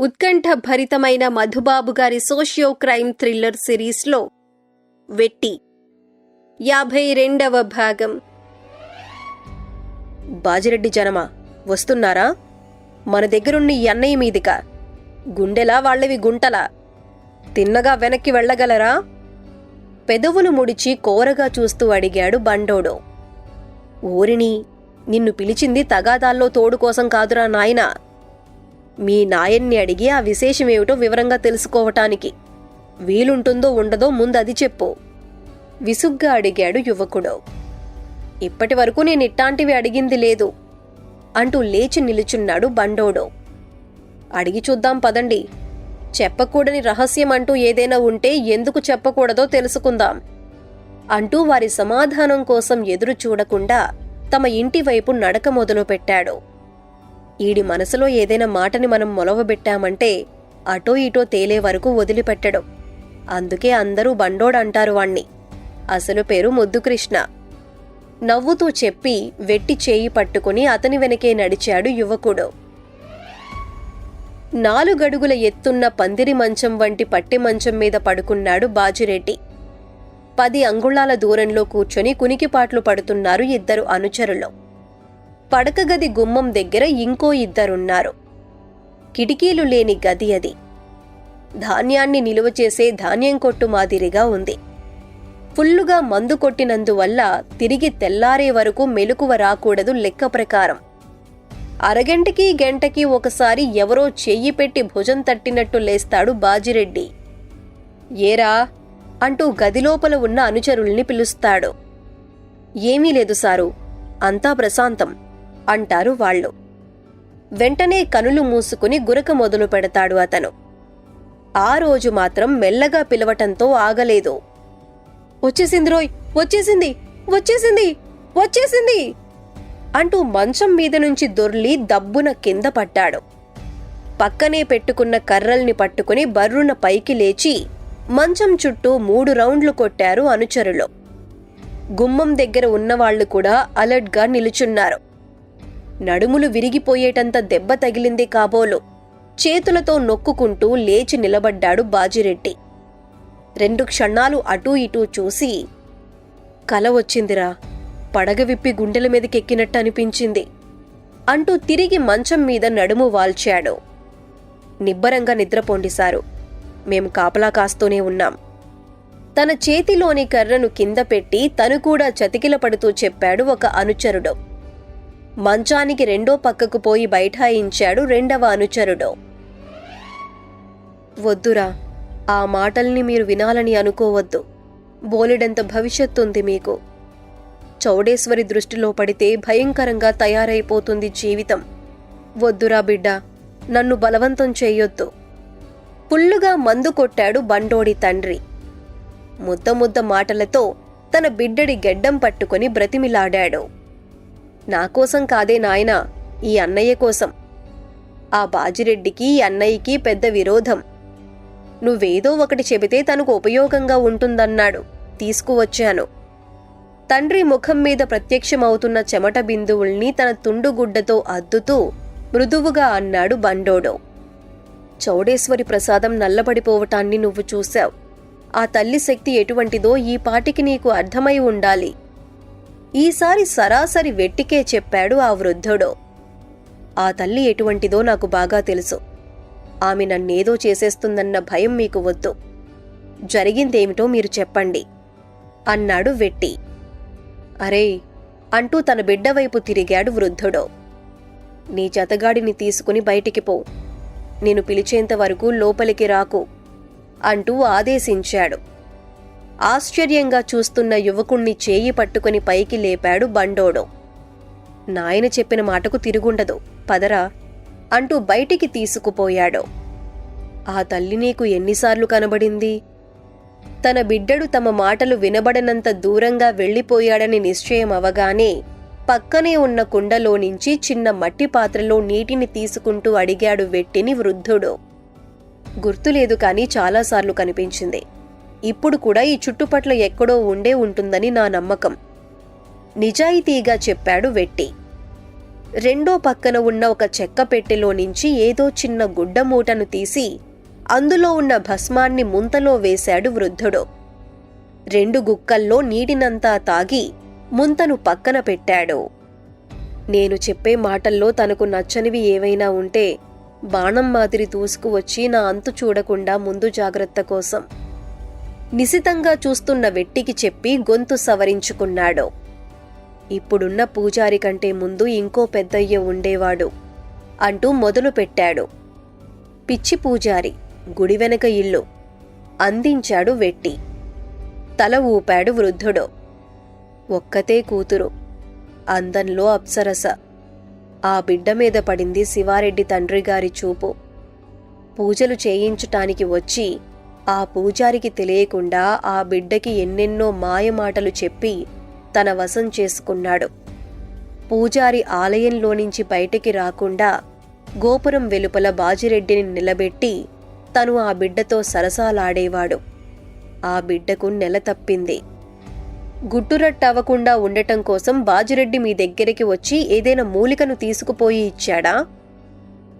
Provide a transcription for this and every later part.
ఉత్కంఠ భరితమైన మధుబాబు గారి socio crime thriller సిరీస్లో వెట్టి. యాభై రెండవ భాగం. బాజిరెడ్డి జనమా వస్తున్నారా? మన దగ్గరున్న ఎన్నయ్య అన్నయ్య మీదిక. గుండెలా వాళ్ళవి గుంటలా. తిన్నగా వెనక్కి వెళ్ళగలరా? పెదవులు ముడిచి కోరగా చూస్తూ అడిగాడు బండోడో. ఊరిని నిన్ను పిలిచింది తగాదాల్లో తోడు కోసం కాదురా నాయనా. మీ నాయన్ని అడిగి ఆ విశేషమేమిటో వివరంగా తెలుసుకోవటానికి వీలుంటుందో ఉండదో ముందు అది చెప్పు. విసుగ్గా అడిగాడు యువకుడు. ఇప్పటి వరకు నేను ఇట్టాంటివి అడిగింది లేదు అంటూ లేచి నిలుచున్నాడు బండోడు. అడిగి చూద్దాం పదండి. చెప్పకూడని రహస్యం అంటూ ఏదైనా ఉంటే ఎందుకు చెప్పకూడదో తెలుసుకుందాం అంటూ వారి సమాధానం కోసం ఎదురు చూడకుండా తమ ఇంటి వైపు నడక మొదలుపెట్టాడు. ఈడి మనసులో ఏదైనా మాటని మనం మొలవబెట్టామంటే అటో ఇటో తేలే వరకు వదిలిపెట్టడం. అందుకే అందరూ బండోడంటారు వాణ్ణి. అసలు పేరు ముద్దుకృష్ణ. నవ్వుతూ చెప్పి వెట్టి చేయి పట్టుకుని అతని వెనకే నడిచాడు యువకుడు. నాలుగడుగుల ఎత్తున్న పందిరి మంచం వంటి పట్టి మంచం మీద పడుకున్నాడు బాజిరెడ్డి. పది అంగుళాల దూరంలో కూర్చొని కునికిపాట్లు పడుతున్నారు ఇద్దరు అనుచరులు. పడకగది గుమ్మం దగ్గర ఇంకో ఇద్దరున్నారు. కిటికీలు లేని గది అది. ధాన్యాన్ని నిలువ చేసే ధాన్యం కొట్టు మాదిరిగా ఉంది. ఫుల్లుగా మందు కొట్టినందువల్ల తిరిగి తెల్లారే వరకు మెలకువ రాకూడదు లెక్క ప్రకారం. అరగంటకి గంటకి ఒకసారి ఎవరో చెయ్యి పెట్టి భుజం తట్టినట్టు లేస్తాడు బాజిరెడ్డి. ఏరా అంటూ గదిలోపల ఉన్న అనుచరుల్ని పిలుస్తాడు. ఏమీ లేదు సారు అంతా ప్రశాంతం. అంటారు వాళ్ళు. వెంటనే కనులు మూసుకుని గురక మొదలు పెడతాడు అతను. ఆ రోజు మాత్రం మెల్లగా పిలవటంతో ఆగలేదు. వచ్చేసింది రోయ్ వచ్చేసింది వచ్చేసింది వచ్చేసింది! అంటూ మంచం మీద నుంచి దొర్లి దబ్బున కింద పట్టాడు పక్కనే పెట్టుకున్న కర్రల్ని పట్టుకుని బర్రున పైకి లేచి మంచం చుట్టూ మూడు రౌండ్లు కొట్టారు అనుచరులు. గుమ్మం దగ్గర ఉన్నవాళ్ళు కూడా అలర్ట్గా నిలుచున్నారు. నడుములు విరిగిపోయేటంత దెబ్బ తగిలింది కాబోలు. చేతులతో నొక్కుకుంటూ లేచి నిలబడ్డాడు బాజిరెడ్డి. రెండు క్షణాలు అటూ ఇటూ చూసి కల వచ్చిందిరా పడగ విప్పి గుండెల మీదకెక్కినట్టు అనిపించింది అంటూ తిరిగి మంచం మీద నడుము వాల్చాడు. నిబ్బరంగా నిద్రపోండి సారు మేం కాపలా కాస్తూనే ఉన్నాం తన చేతిలోని కర్రను కింద పెట్టి తను కూడా చతికిల పడుతూ చెప్పాడు ఒక అనుచరుడు. మంచానికి రెండో పక్కకు పోయి బైఠాయించాడు రెండవ అనుచరుడు. వద్దురా ఆ మాటల్ని మీరు వినాలని అనుకోవద్దు. బోలెడంత భవిష్యత్తుంది మీకు. చౌడేశ్వరి దృష్టిలో పడితే భయంకరంగా తయారైపోతుంది జీవితం. వద్దురా బిడ్డ నన్ను బలవంతం చేయొద్దు. పుల్లుగా మందు కొట్టాడు బండోడి తండ్రి. ముద్ద ముద్ద మాటలతో తన బిడ్డడి గెడ్డం పట్టుకొని బ్రతిమిలాడాడు. నాకోసం కాదే నాయనా ఈ అన్నయ్య కోసం. ఆ బాజిరెడ్డికి అన్నయ్యకి పెద్ద విరోధం. నువ్వేదో ఒకటి చెబితే తనకు ఉపయోగంగా ఉంటుందన్నాడు. తీసుకువచ్చాను. తండ్రి ముఖం మీద ప్రత్యక్షమవుతున్న చెమట బిందువుల్ని తన తుండుగుడ్డతో అద్దుతూ మృదువుగా అన్నాడు బండోడో. చౌడేశ్వరి ప్రసాదం నల్లబడిపోవటాన్ని నువ్వు చూశావు. ఆ తల్లి శక్తి ఎటువంటిదో ఈ పాటికి నీకు అర్థమై ఉండాలి. ఈసారి సరాసరి వెట్టికే చెప్పాడు ఆ వృద్ధుడు. ఆ తల్లి ఎటువంటిదో నాకు బాగా తెలుసు. ఆమె నన్నేదో చేసేస్తుందన్న భయం మీకు వద్దు. జరిగిందేమిటో మీరు చెప్పండి. అన్నాడు వెట్టి. అరే అంటూ తన బిడ్డ వైపు తిరిగాడు వృద్ధుడు. నీ జతగాడిని తీసుకుని బయటికి పో. నేను పిలిచేంత వరకు లోపలికి రాకు. అంటూ ఆదేశించాడు. ఆశ్చర్యంగా చూస్తున్న యువకుణ్ణి చేయి పట్టుకుని పైకి లేపాడు బండోడో. నాయన చెప్పిన మాటకు తిరుగుండదు. పదరా అంటూ బయటికి తీసుకుపోయాడు. ఆ తల్లి నీకు ఎన్నిసార్లు కనబడింది? తన బిడ్డడు తమ మాటలు వినబడనంత దూరంగా వెళ్ళిపోయాడని నిశ్చయం అవగానే పక్కనే ఉన్న కుండలో నుంచి చిన్న మట్టి పాత్రలో నీటిని తీసుకుంటూ అడిగాడు వెట్టిని వృద్ధుడు. గుర్తులేదు కానీ చాలాసార్లు కనిపించింది. ఇప్పుడు కూడా ఈ చుట్టుపట్ల ఎక్కడో ఉండే ఉంటుందని నా నమ్మకం. నిజాయితీగా చెప్పాడు వెట్టి. రెండో పక్కన ఉన్న ఒక చెక్క పెట్టెలో నుంచి ఏదో చిన్న గుడ్డ మూటను తీసి అందులో ఉన్న భస్మాన్ని ముంతలో వేశాడు వృద్ధుడు. రెండు గుక్కల్లో నీటినంతా తాగి ముంతను పక్కన పెట్టాడు. నేను చెప్పే మాటల్లో తనకు నచ్చనివి ఏవైనా ఉంటే బాణం మాదిరి దూసుకువచ్చి నా అంతు చూడకుండా ముందు జాగ్రత్త కోసం నిశితంగా చూస్తున్న వెట్టికి చెప్పి గొంతు సవరించుకున్నాడు. ఇప్పుడున్న పూజారి కంటే ముందు ఇంకో పెద్దయ్య ఉండేవాడు అంటూ మొదలు పెట్టాడు. పిచ్చి పూజారి గుడి వెనక ఇల్లు అందించాడు వెట్టి. తల ఊపాడు వృద్ధుడు. ఒక్కతే కూతురు. అందంలో అప్సరస. ఆ బిడ్డ మీద పడింది శివారెడ్డి తండ్రి గారి చూపు. పూజలు చేయించటానికి వచ్చి ఆ పూజారికి తెలియకుండా ఆ బిడ్డకి ఎన్నెన్నో మాయమాటలు చెప్పి తన వశం చేసుకున్నాడు. పూజారి ఆలయంలో నుంచి బయటికి రాకుండా గోపురం వెలుపల బాజిరెడ్డిని నిలబెట్టి తను ఆ బిడ్డతో సరసాలాడేవాడు. ఆ బిడ్డకు నెల తప్పింది. గుట్టురట్టవ్వకుండా ఉండటం కోసం బాజిరెడ్డి మీ దగ్గరికి వచ్చి ఏదైనా మూలికను తీసుకుపోయి ఇచ్చాడా?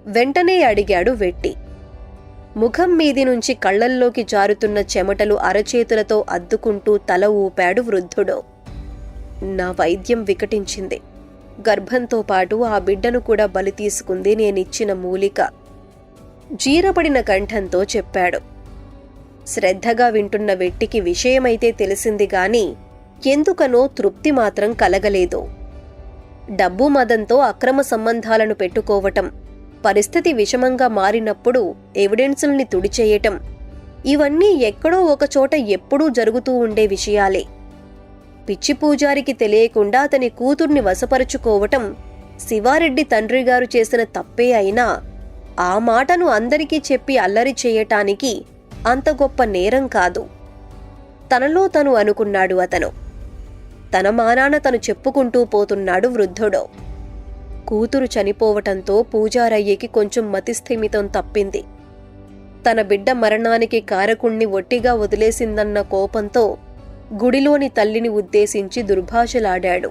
వెంటనే అడిగాడు వెట్టి. ముఖం మీది నుంచి కళ్ళల్లోకి జారుతున్న చెమటలు అరచేతులతో అద్దుకుంటూ తల ఊపాడు వృద్ధుడు. నా వైద్యం వికటించింది. గర్భంతో పాటు ఆ బిడ్డను కూడా బలి తీసుకుంది నేనిచ్చిన మూలిక. జీరపడిన కంఠంతో చెప్పాడు. శ్రద్ధగా వింటున్న వెట్టికి విషయమైతే తెలిసింది గాని ఎందుకనో తృప్తి మాత్రం కలగలేదు. డబ్బు మదంతో అక్రమ సంబంధాలను పెట్టుకోవటం పరిస్థితి విషమంగా మారినప్పుడు ఎవిడెన్సుల్ని తుడిచేయటం. ఇవన్నీ ఎక్కడో ఒకచోట ఎప్పుడూ జరుగుతూ ఉండే విషయాలే. పిచ్చి పూజారికి తెలియకుండా అతని కూతుర్ని వశపరుచుకోవటం శివారెడ్డి తండ్రి గారు చేసిన తప్పే అయినా ఆ మాటను అందరికీ చెప్పి అల్లరి చేయటానికి అంత గొప్ప నేరం కాదు. తనలో తను అనుకున్నాడు అతను. తన మానాన తను చెప్పుకుంటూ పోతున్నాడు వృద్ధుడో. కూతురు చనిపోవటంతో పూజారయ్యకి కొంచెం మతిస్థిమితం తప్పింది. తన బిడ్డ మరణానికి కారకుణ్ణి ఒట్టిగా వదిలేసిందన్న కోపంతో గుడిలోని తల్లిని ఉద్దేశించి దుర్భాషలాడాడు.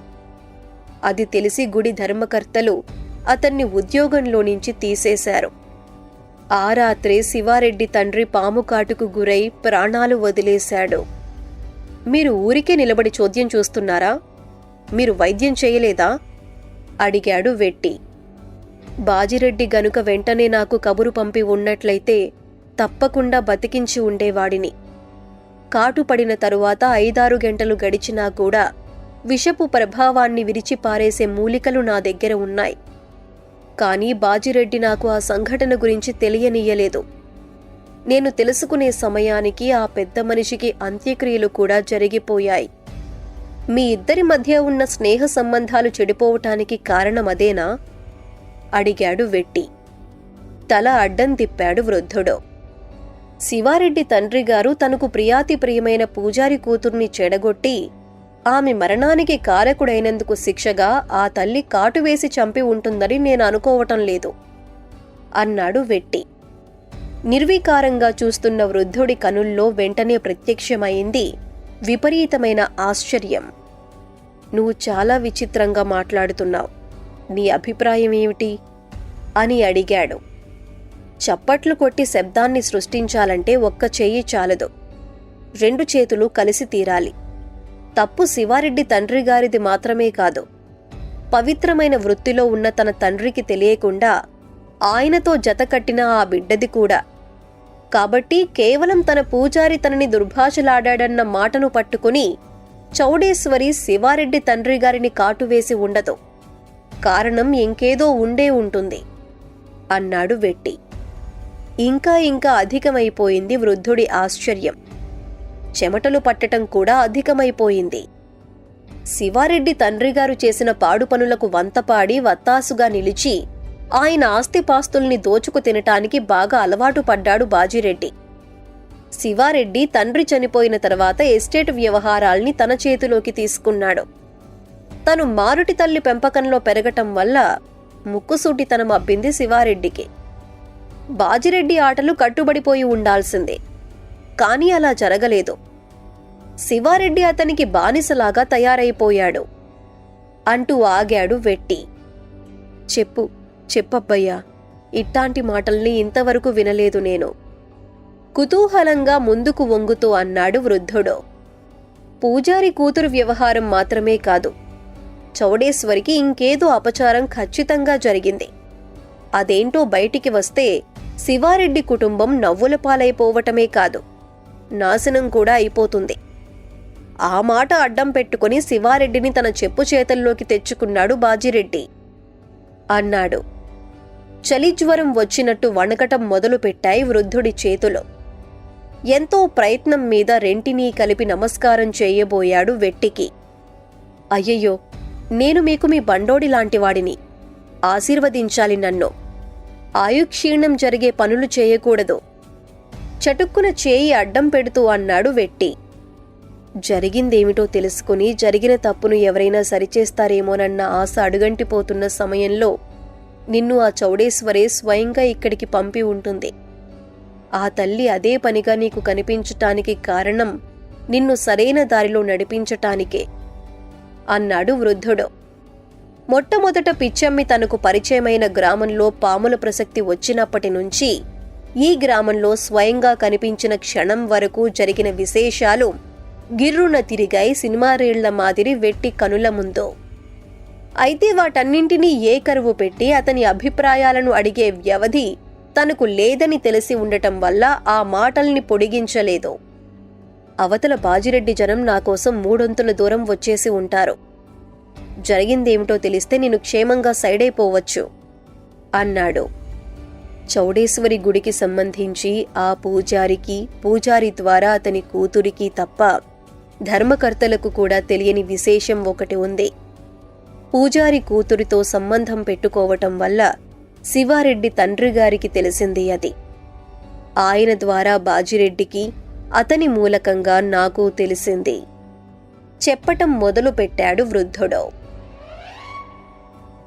అది తెలిసి గుడి ధర్మకర్తలు అతన్ని ఉద్యోగంలో నుంచి తీసేశారు. ఆ రాత్రే శివారెడ్డి తండ్రి పాము కాటుకు గురై ప్రాణాలు వదిలేశాడు. మీరు ఊరికే నిలబడి చోద్యం చూస్తున్నారా? మీరు వైద్యం చేయలేదా? అడిగాడు వెట్టి. బాజిరెడ్డి గనుక వెంటనే నాకు కబురు పంపి ఉన్నట్లయితే తప్పకుండా బతికించి ఉండేవాడిని. కాటుపడిన తరువాత ఐదారు గంటలు గడిచినా కూడా విషపు ప్రభావాన్ని విరిచిపారేసే మూలికలు నా దగ్గర ఉన్నాయి. కానీ బాజిరెడ్డి నాకు ఆ సంఘటన గురించి తెలియనీయలేదు. నేను తెలుసుకునే సమయానికి ఆ పెద్ద మనిషికి అంత్యక్రియలు కూడా జరిగిపోయాయి. మీ ఇద్దరి మధ్య ఉన్న స్నేహ సంబంధాలు చెడిపోవటానికి కారణమదేనా అడిగాడు వెట్టి. తల అడ్డం తిప్పాడు వృద్ధుడు. శివారెడ్డి తండ్రి గారు తనకు ప్రియాతి ప్రియమైన పూజారి కూతుర్ని చెడగొట్టి ఆమె మరణానికి కారకుడైనందుకు శిక్షగా ఆ తల్లి కాటువేసి చంపి ఉంటుందని నేను అనుకోవటం లేదు అన్నాడు వెట్టి. నిర్వీకారంగా చూస్తున్న వృద్ధుడి కనుల్లో వెంటనే ప్రత్యక్షమైంది విపరీతమైన ఆశ్చర్యం. నువ్వు చాలా విచిత్రంగా మాట్లాడుతున్నావు. నీ అభిప్రాయం ఏమిటి? అని అడిగాడు. చప్పట్లు కొట్టి శబ్దాన్ని సృష్టించాలంటే ఒక్క చెయ్యి చాలదు. రెండు చేతులు కలిసి తీరాలి. తప్పు శివారెడ్డి తండ్రి గారిది మాత్రమే కాదు. పవిత్రమైన వృత్తిలో ఉన్న తన తండ్రికి తెలియకుండా ఆయనతో జతకట్టిన ఆ బిడ్డది కూడా కాబట్టి కేవలం తన పూజారి తనని దుర్భాషలాడాడన్న మాటను పట్టుకుని చౌడేశ్వరి శివారెడ్డి తండ్రి గారిని కాటువేసి ఉండదు. కారణం ఇంకేదో ఉండే ఉంటుంది అన్నాడు వెట్టి. ఇంకా ఇంకా అధికమైపోయింది వృద్ధుడి ఆశ్చర్యం. చెమటలు పట్టటం కూడా అధికమైపోయింది. శివారెడ్డి తండ్రిగారు చేసిన పాడు పనులకు వంతపాడి వత్తాసుగా నిలిచి ఆయన ఆస్తిపాస్తుల్ని దోచుకు తినటానికి బాగా అలవాటు పడ్డాడు బాజిరెడ్డి. శివారెడ్డి తండ్రి చనిపోయిన తర్వాత ఎస్టేట్ వ్యవహారాల్ని తన చేతిలోకి తీసుకున్నాడు. తను మారుటి తల్లి పెంపకంలో పెరగటం వల్ల ముక్కుసూటితనం అబ్బింది శివారెడ్డికి. బాజిరెడ్డి ఆటలు కట్టుబడిపోయి ఉండాల్సిందే. కానీ అలా జరగలేదు. శివారెడ్డి అతనికి బానిసలాగా తయారైపోయాడు. అంటూ ఆగాడు వెట్టి. చెప్పు చెప్పబ్బయ్యా ఇట్టాంటి మాటల్ని ఇంతవరకు వినలేదు నేను. కుతూహలంగా ముందుకు వంగుతూ అన్నాడు వృద్ధుడు. పూజారి కూతురు వ్యవహారం మాత్రమే కాదు. చౌడేశ్వరికి ఇంకేదో అపచారం ఖచ్చితంగా జరిగింది. అదేంటో బయటికి వస్తే శివారెడ్డి కుటుంబం నవ్వుల పాలైపోవటమే కాదు. నాశనం కూడా అయిపోతుంది. ఆ మాట అడ్డం పెట్టుకుని శివారెడ్డిని తన చెప్పు చేతల్లోకి తెచ్చుకున్నాడు బాజిరెడ్డి. అన్నాడు. చలిజ్వరం వచ్చినట్టు వణకటం మొదలుపెట్టాయి వృద్ధుడి చేతులు. ఎంతో ప్రయత్నం మీద రెంటినీ కలిపి నమస్కారం చేయబోయాడు వెట్టికి. అయ్యయ్యో నేను మీకు మీ బండోడి లాంటివాడిని. ఆశీర్వదించాలి నన్ను. ఆయుక్షీణం జరిగే పనులు చేయకూడదు. చటుక్కున చేయి అడ్డం పెడుతూ అన్నాడు వెట్టి. జరిగిందేమిటో తెలుసుకుని జరిగిన తప్పును ఎవరైనా సరిచేస్తారేమోనన్న ఆశ అడుగంటిపోతున్న సమయంలో నిన్ను ఆ చౌడేశ్వరే స్వయంగా ఇక్కడికి పంపి ఉంటుంది. ఆ తల్లి అదే పనిగా నీకు కనిపించటానికి కారణం నిన్ను సరైన దారిలో నడిపించటానికే అన్నాడు వృద్ధుడు. మొట్టమొదట పిచ్చమ్మి తనకు పరిచయమైన గ్రామంలో పాముల ప్రసక్తి వచ్చినప్పటి నుంచి ఈ గ్రామంలో స్వయంగా కనిపించిన క్షణం వరకు జరిగిన విశేషాలు గిర్రున తిరిగాయి సినిమా రీళ్ళ మాదిరి వెట్టి కనుల ముందు. అయితే వాటన్నింటినీ ఏ కరువు పెట్టి అతని అభిప్రాయాలను అడిగే వ్యవధి తనకు లేదని తెలిసి ఉండటం వల్ల ఆ మాటల్ని పొడిగించలేదు. అవతల బాజిరెడ్డి జనం నా కోసం మూడొంతుల దూరం వచ్చేసి ఉంటారు. జరిగిందేమిటో తెలిస్తే నేను క్షేమంగా సైడైపోవచ్చు అన్నాడు. చౌడేశ్వరి గుడికి సంబంధించి ఆ పూజారికి పూజారి ద్వారా అతని కూతురికి తప్ప ధర్మకర్తలకు కూడా తెలియని విశేషం ఒకటి ఉంది. పూజారి కూతురితో సంబంధం పెట్టుకోవటం వల్ల శివారెడ్డి తండ్రి గారికి తెలిసింది అది. ఆయన ద్వారా బాజిరెడ్డికి అతని మూలకంగా నాకు తెలిసింది. చెప్పటం మొదలు పెట్టాడు వృద్ధుడు.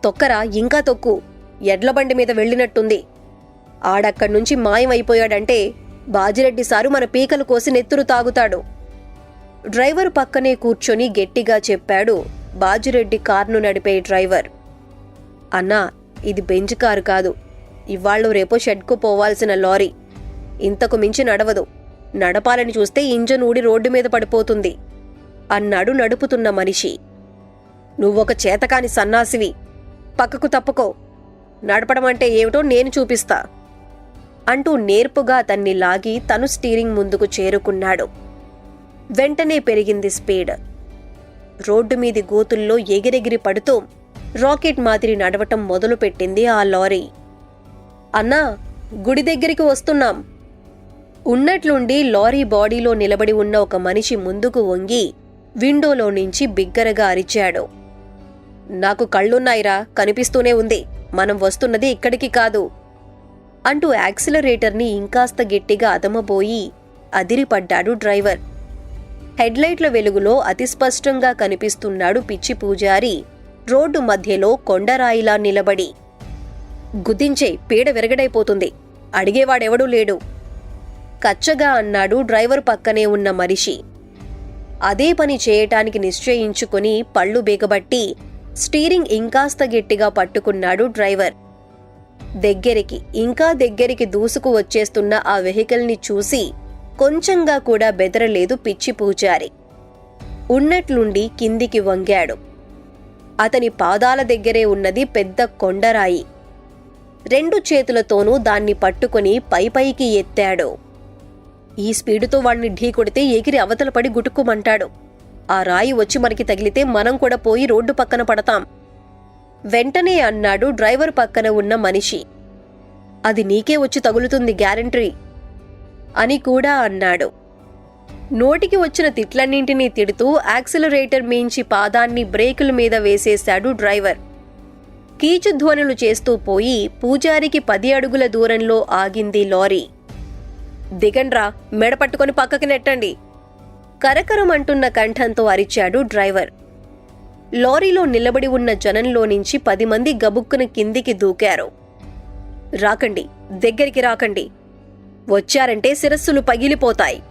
తొక్కరా ఇంకా తొక్కు. ఎడ్లబండి మీద వెళ్ళినట్టుంది. ఆడక్కడి నుంచి మాయమైపోయాడంటే బాజిరెడ్డి సారు మన పీకలు కోసి నెత్తురు తాగుతాడు. డ్రైవర్ పక్కనే కూర్చొని గట్టిగా చెప్పాడు బాజిరెడ్డి కార్ను నడిపే డ్రైవర్. అన్నా ఇది బెంజ్ కారు కాదు. ఇవాళ్ళు రేపో షెడ్కు పోవాల్సిన లారీ. ఇంతకు మించి నడవదు. నడపాలని చూస్తే ఇంజన్ ఊడి రోడ్డు మీద పడిపోతుంది. అన్నాడు నడుపుతున్న మనిషి. నువ్వొక చేతకాని సన్నాసివి. పక్కకు తప్పుకో. నడపడం అంటే ఏమిటో నేను చూపిస్తా. అంటూ నేర్పుగా అతన్ని లాగి తను స్టీరింగ్ ముందుకు చేరుకున్నాడు. వెంటనే పెరిగింది స్పీడ్. రోడ్డు మీది గోతుల్లో ఎగిరెగిరి పడుతూ రాకెట్ మాదిరి నడవటం మొదలుపెట్టింది ఆ లారీ. అన్నా గుడి దగ్గరికి వస్తున్నాం. ఉన్నట్లుండి లారీ బాడీలో నిలబడి ఉన్న ఒక మనిషి ముందుకు వంగి విండోలో నుంచి బిగ్గరగా అరిచాడు. నాకు కళ్ళున్నాయిరా కనిపిస్తూనే ఉంది. మనం వస్తున్నది ఇక్కడికి కాదు. అంటూ యాక్సిలరేటర్ని ఇంకాస్త గట్టిగా అదమబోయి అదిరిపడ్డాడు డ్రైవర్. హెడ్లైట్ల వెలుగులో అతిస్పష్టంగా కనిపిస్తున్నాడు పిచ్చి పూజారి. రోడ్డు మధ్యలో కొండరాయిలా నిలబడి. గుద్దించే పీడ విరగడైపోతుంది. అడిగేవాడెవడూ లేడు. కచ్చగా అన్నాడు డ్రైవర్ పక్కనే ఉన్న మనిషి. అదే పని చేయటానికి నిశ్చయించుకుని పళ్ళు బిగబట్టి స్టీరింగ్ ఇంకాస్త గట్టిగా పట్టుకున్నాడు డ్రైవర్. దగ్గరికి ఇంకా దగ్గరికి దూసుకు వచ్చేస్తున్న ఆ వెహికల్ని చూసి కొంచెంగా కూడా బెదరలేదు పిచ్చి పూజారి. ఉన్నట్లుండి కిందికి వంగాడు. అతని పాదాల దగ్గరే ఉన్నది పెద్ద కొండరాయి. రెండు చేతులతోనూ దాన్ని పట్టుకుని పైపైకి ఎత్తాడు. ఈ స్పీడుతో వాణ్ణి ఢీ కొడితే ఎగిరి అవతల పడి గుటుక్కుమంటాడు. ఆ రాయి వచ్చి మనకి తగిలితే మనం కూడా పోయి రోడ్డు పక్కన పడతాం. వెంటనే అన్నాడు డ్రైవర్ పక్కన ఉన్న మనిషి. అది నీకే వచ్చి తగులుతుంది గ్యారంటీ అని కూడా అన్నాడు. నోటికి వచ్చిన తిట్లన్నింటినీ తిడుతూ యాక్సిలరేటర్ మించి పాదాన్ని బ్రేకుల మీద వేసేశాడు డ్రైవర్. కీచు ధ్వనులు చేస్తూ పోయి పూజారికి పది అడుగుల దూరంలో ఆగింది లారీ. దిగండ్రా మెడ పట్టుకొని పక్కకి నెట్టండి. కరకరమంటున్న కంఠంతో అరిచాడు డ్రైవర్. లారీలో నిలబడి ఉన్న జనంలో నుంచి పది మంది గబుక్కున కిందికి దూకారు. రాకండి దగ్గరికి రాకండి వచ్చారంటే శిరస్సులు పగిలిపోతాయి.